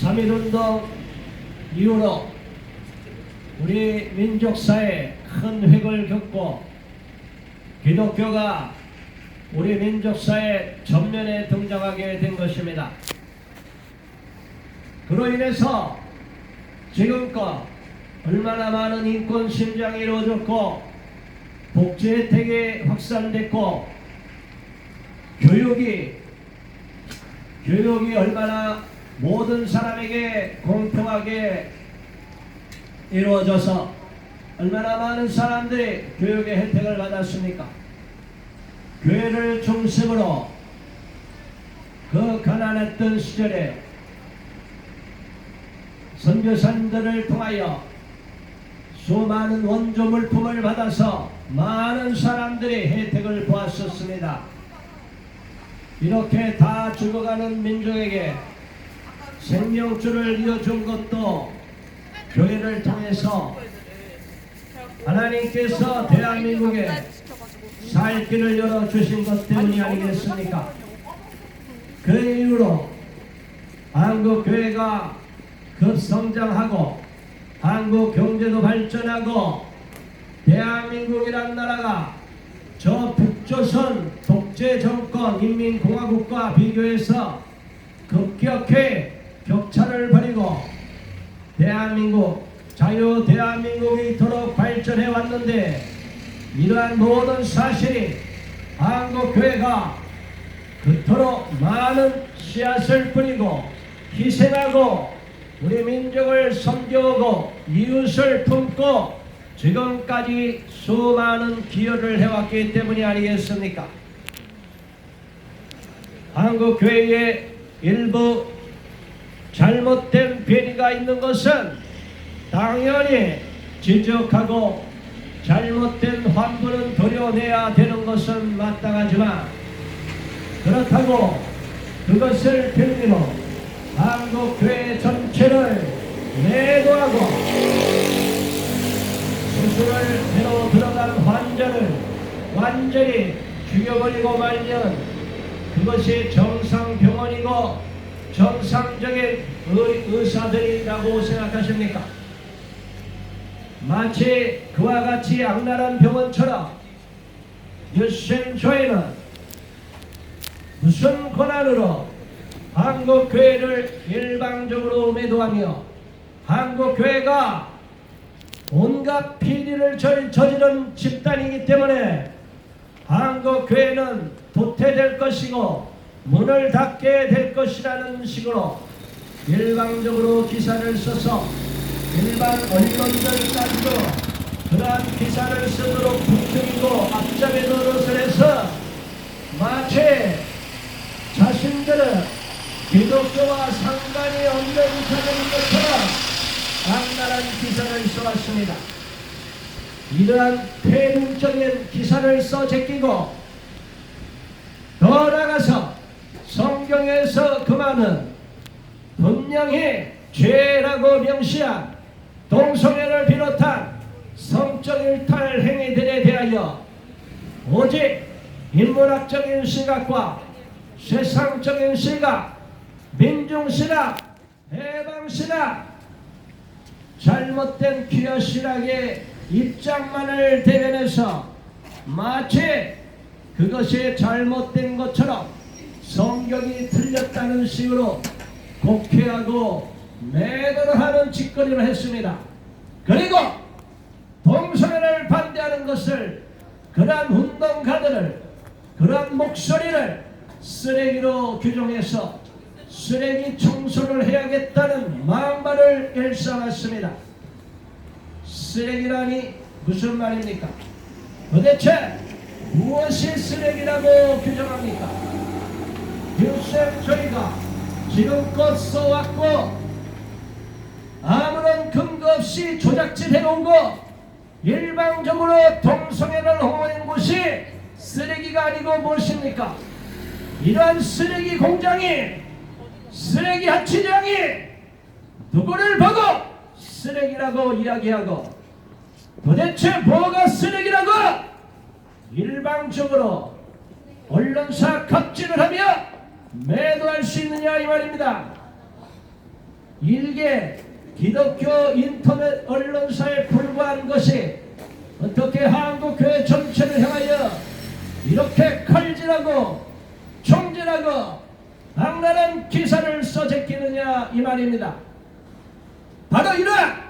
3.1 운동 이후로 우리 민족사에 큰 획을 겪고 기독교가 우리 민족사의 전면에 등장하게 된 것입니다. 그로 인해서 지금껏 얼마나 많은 인권 신장이 이루어졌고 복지 혜택이 확산됐고 교육이 교육이 얼마나 모든 사람에게 공평하게 이루어져서 얼마나 많은 사람들이 교육의 혜택을 받았습니까? 교회를 중심으로 그 가난했던 시절에 선교사님들을 통하여 수많은 원조 물품을 받아서 많은 사람들이 혜택을 보았었습니다. 이렇게 다 죽어가는 민족에게 생명줄을 이어준 것도 교회를 통해서 하나님께서 대한민국에 살 길을 열어주신 것 때문이 아니겠습니까? 그 이후로 한국 교회가 급성장하고 한국 경제도 발전하고 대한민국이란 나라가 저 북조선 독재 정권 인민공화국과 비교해서 급격히 격차를 벌이고 대한민국 자유 대한민국이 이토록 발전해 왔는데 이러한 모든 사실이 한국 교회가 그토록 많은 씨앗을 뿌리고 희생하고 우리 민족을 섬겨오고 이웃을 품고 지금까지 수많은 기여를 해왔기 때문이 아니겠습니까? 한국 교회의 일부 잘못된 비리가 있는 것은 당연히 지적하고 잘못된 환부는 도려내야 되는 것은 마땅하지만 그렇다고 그것을 빌미로 한국 교회 전체를 매도하고 수술을 배로 들어간 환자를 완전히 죽여버리고 말면 그것이 정상 병원이고 정상적인 의, 의사들이라고 생각하십니까? 마치 그와 같이 악랄한 병원처럼 유센조에는 무슨 권한으로 한국 교회를 일방적으로 매도하며 한국 교회가 온갖 비리를 저- 저지른 집단이기 때문에 한국 교회는 도태될 것이고 문을 닫게 될 것이라는 식으로 일방적으로 기사를 써서 일반 언론들까지도 그러한 기사를 쓰도록 부추기고 앞잡이 노릇을 해서 마치 자신들은 기독교와 상관이 없는 사람인 것처럼 악랄한 기사를 써왔습니다. 이러한 폐륜적인 기사를 써 제끼고 더 나아가서 성경에서 그만은 분명히 죄라고 명시한 동성애를 비롯한 성적 일탈 행위들에 대하여 오직 인문학적인 시각과 세상적인 시각, 민중시각, 해방시각, 잘못된 귀여시락의 입장만을 대변해서 마치 그것이 잘못된 것처럼 성경이 틀렸다는 식으로 곡해하고 매도를 하는 짓거리를 했습니다. 그리고 동성애를 반대하는 것을 그러한 운동가들을 그러한 목소리를 쓰레기로 규정해서 쓰레기 청소를 해야겠다는 마음만을 일삼았습니다. 쓰레기라니 무슨 말입니까? 도대체 무엇이 쓰레기라고 규정합니까? 일생 저희가 지금껏 써왔고 아무런 근거 없이 조작질 해놓은 거 일방적으로 동성애를 홍보하는 곳이 쓰레기가 아니고 무엇입니까? 이러한 쓰레기 공장이 쓰레기 하치장이 누구를 보고 쓰레기라고 이야기하고 도대체 뭐가 쓰레기라고 일방적으로 언론사 갑질을 하며 매도할 수 있느냐 이 말입니다. 일개 기독교 인터넷 언론사에 불과한 것이 어떻게 한국 교회 전체를 향하여 이렇게 칼질하고 총질하고 악랄한 기사를 써제끼느냐 이 말입니다. 바로 이러한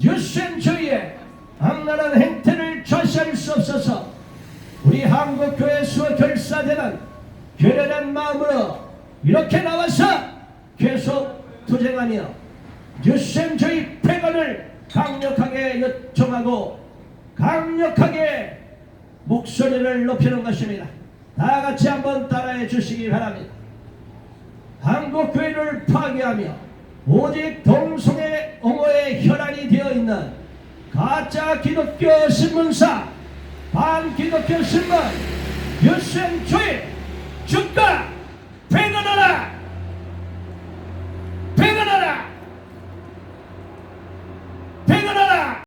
유센주의의 악랄한 행태를 좌시할 수 없어서 우리 한국교회에서 결사되는 결연한 마음으로 이렇게 나와서 계속 투쟁하며 유센주의 폐건을 강력하게 요청하고 강력하게 목소리를 높이는 것입니다. 다 같이 한번 따라해 주시기 바랍니다. 한국교회를 파괴하며 오직 동성애 옹호의 혈안이 되어 있는 가짜 기독교 신문사 반기독교 신문 유센주의 주가 배건하라